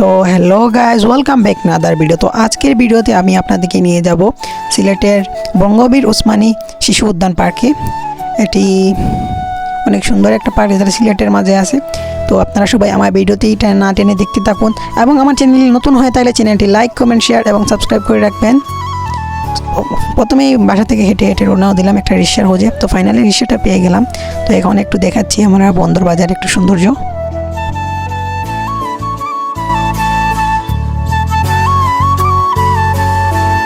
তো hello guys welcome back another video তো আজকের ভিডিওতে আমি আপনাদেরকে নিয়ে যাব সিলেটের বঙ্গবীর ওসমানী শিশু উদ্যান পার্কে। এটি অনেক সুন্দর একটা পার্ক যেটা সিলেটের মাঝে আছে। তো আপনারা সবাই আমার ভিডিওটি টা- না টেনে দেখতে থাকুন এবং আমার চ্যানেল নতুন হয়ে তাহলে চ্যানেলটি লাইক কমেন্ট শেয়ার এবং সাবস্ক্রাইব করে রাখবেন। প্রথমেই বাসা থেকে হেঁটে হেঁটে রোনাও দিলাম একটা রিক্সার হোজে তো ফাইনালি রিক্সাটা পেয়ে গেলাম। তো এখন একটু দেখাচ্ছি, আমরা বন্দর বাজার, একটু সৌন্দর্য।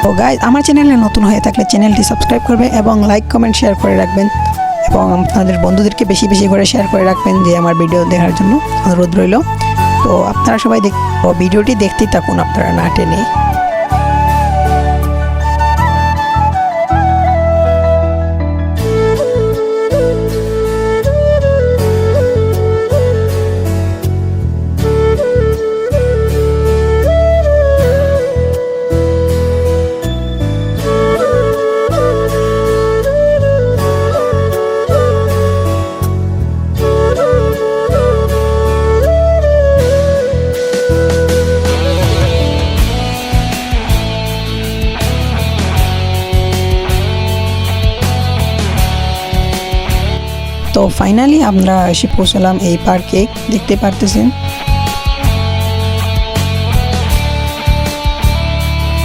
তো গাইজ আমার চ্যানেলে নতুন হয়ে থাকলে চ্যানেলটি সাবস্ক্রাইব করবে এবং লাইক কমেন্ট শেয়ার করে রাখবেন। এবং আপনাদের বন্ধুদেরকে বেশি বেশি করে শেয়ার করে রাখবেন যে আমার ভিডিও দেখার জন্য অনুরোধ রইল। তো আপনারা সবাই দেখ ও ভিডিওটি দেখতেই থাকুন আপনারা না টেনে। তো ফাইনালি আমরা এসে পৌঁছালাম এই পার্কে দেখতে পারতেছেন।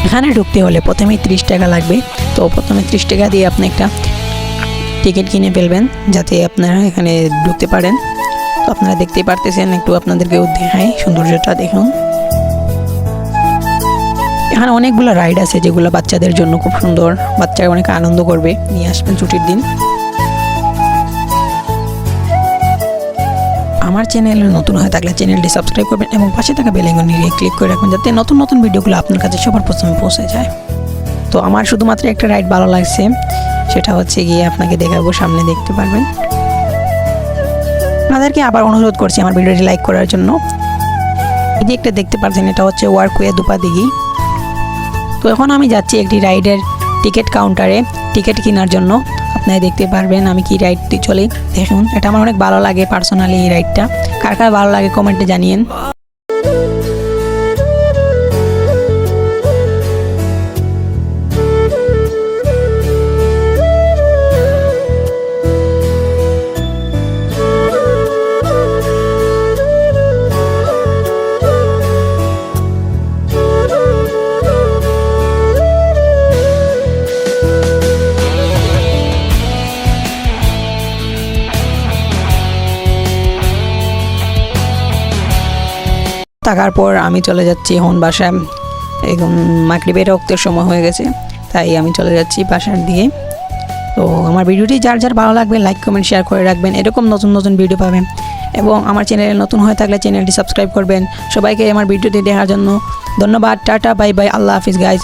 এখানে ঢুকতে হলে প্রথমে ত্রিশ টাকা লাগবে। তো প্রথমে ত্রিশ টাকা দিয়ে আপনি একটা টিকিট কিনে ফেলবেন, যাতে আপনারা এখানে ঢুকতে পারেন। তো আপনারা দেখতে পারতেছেন, একটু আপনাদেরকেও দেখাই সৌন্দর্যটা, দেখুন। এখানে অনেকগুলো রাইড আছে যেগুলো বাচ্চাদের জন্য খুব সুন্দর। বাচ্চারা অনেক আনন্দ করবে, নিয়ে আসবেন ছুটির দিন। আমার চ্যানেলে নতুন হয়ে থাকলে চ্যানেলটি সাবস্ক্রাইব করবেন এবং পাশে থাকা বেলাইকন নিয়ে ক্লিক করে রাখবেন যাতে নতুন নতুন ভিডিওগুলো আপনার কাছে সবার প্রথমে পৌঁছে যায়। তো আমার শুধুমাত্র একটা রাইড ভালো লাগছে, সেটা হচ্ছে গিয়ে আপনাকে দেখাবো, সামনে দেখতে পারবেন। আপনাদেরকে আবার অনুরোধ করছি আমার ভিডিওটি লাইক করার জন্য। এই যে একটা দেখতে পাচ্ছেন, এটা হচ্ছে ওয়ার্কওয়ে দুপা দিঘি তো এখন আমি যাচ্ছি একটি রাইডের টিকিট কাউন্টারে টিকিট কেনার জন্য। আপনারা দেখতে পারবেন আমি কি রাইডটি চলে দেখুন। এটা আমার অনেক ভালো লাগে পার্সোনালি এই রাইডটা। কার কার ভালো লাগে কমেন্টে জানিয়েন। থাকার পর আমি চলে যাচ্ছি এখন বাসায়। এখন মাগরিবের রক্তের সময় হয়ে গেছে, তাই আমি চলে যাচ্ছি বাসার দিকে। তো আমার ভিডিওটি যার যার ভালো লাগবে লাইক কমেন্ট শেয়ার করে রাখবেন। এরকম নতুন নতুন ভিডিও পাবেন। এবং আমার চ্যানেলে নতুন হয়ে থাকলে চ্যানেলটি সাবস্ক্রাইব করবেন। সবাইকে আমার ভিডিওটি দেখার জন্য ধন্যবাদ, টাটা বাই বাই আল্লাহ হাফিজ গাইজ